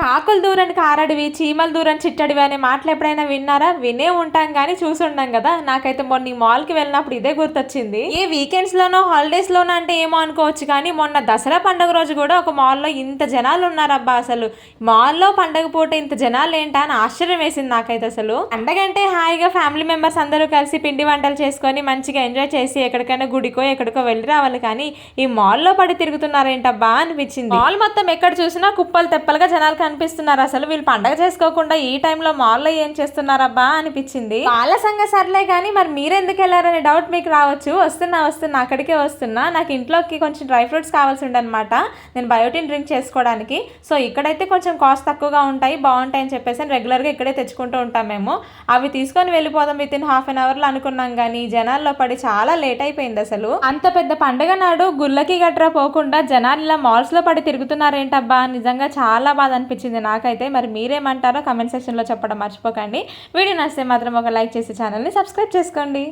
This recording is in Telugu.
కాకులు దూరని కారడివి చీమలు దూరని చిట్టడివి అనే మాటలు ఎప్పుడైనా విన్నారా? వినే ఉంటాం కానీ చూసుంటాం కదా. నాకైతే మొన్న ఈ మాల్కి వెళ్ళినప్పుడు ఇదే గుర్తొచ్చింది. ఈ వీకెండ్స్ లోనో హాలిడేస్ లోనో అంటే ఏమో అనుకోవచ్చు కానీ మొన్న దసరా పండుగ రోజు కూడా ఒక మాల్లో ఇంత జనాలు ఉన్నారబ్బా అసలు. మాల్లో పండగ పూట ఇంత జనాలు ఏంటా అని ఆశ్చర్యం వేసింది నాకైతే అసలు. పండగ అంటే హాయిగా ఫ్యామిలీ మెంబర్స్ అందరూ కలిసి పిండి వంటలు చేసుకొని మంచిగా ఎంజాయ్ చేసి ఎక్కడికైనా గుడికో ఎక్కడికో వెళ్ళి రావాలి కానీ ఈ మాల్లో పడి తిరుగుతున్నారేంటబ్బా అనిపించింది. మాల్ మొత్తం ఎక్కడ చూసినా కుప్పలు తెప్పలుగా జనాలు కనిపిస్తున్నారు. అసలు వీళ్ళు పండగ చేసుకోకుండా ఈ టైంలో మాల్లో ఏం చేస్తున్నారబ్బా అనిపించింది. వాళ్ళ సంగ సర్లే కానీ మరి మీరెందుకు వెళ్ళారనే డౌట్ మీకు రావచ్చు. వస్తున్నా వస్తున్నా అక్కడికే వస్తున్నా. నాకు ఇంట్లోకి కొంచెం డ్రై ఫ్రూట్స్ కావాల్సి ఉండనమాట నేను బయోటిన్ డ్రింక్ చేసుకోవడానికి. సో ఇక్కడైతే కొంచెం కాస్ట్ తక్కువగా ఉంటాయి బాగుంటాయి అని చెప్పేసి రెగ్యులర్గా ఇక్కడే తెచ్చుకుంటూ ఉంటాం మేము. అవి తీసుకొని వెళ్ళిపోదాం విత్ ఇన్ హాఫ్ అన్ అవర్లో అనుకున్నాం కానీ జనాల్లో పడి చాలా లేట్ అయిపోయింది అసలు. అంత పెద్ద పండగ నాడు గుళ్ళకి గట్రా పోకుండా జనాలు ఇలా మాల్స్లో పడి తిరుగుతున్నారేంటబ్బా? నిజంగా చాలా బాధ అనిపించింది నాకైతే. మరి మీరేమంటారో కమెంట్ సెక్షన్లో చెప్పడం మర్చిపోకండి. వీడియో నచ్చితే మాత్రం ఒక లైక్ చేసి ఛానల్ని సబ్స్క్రైబ్ చేసుకోండి.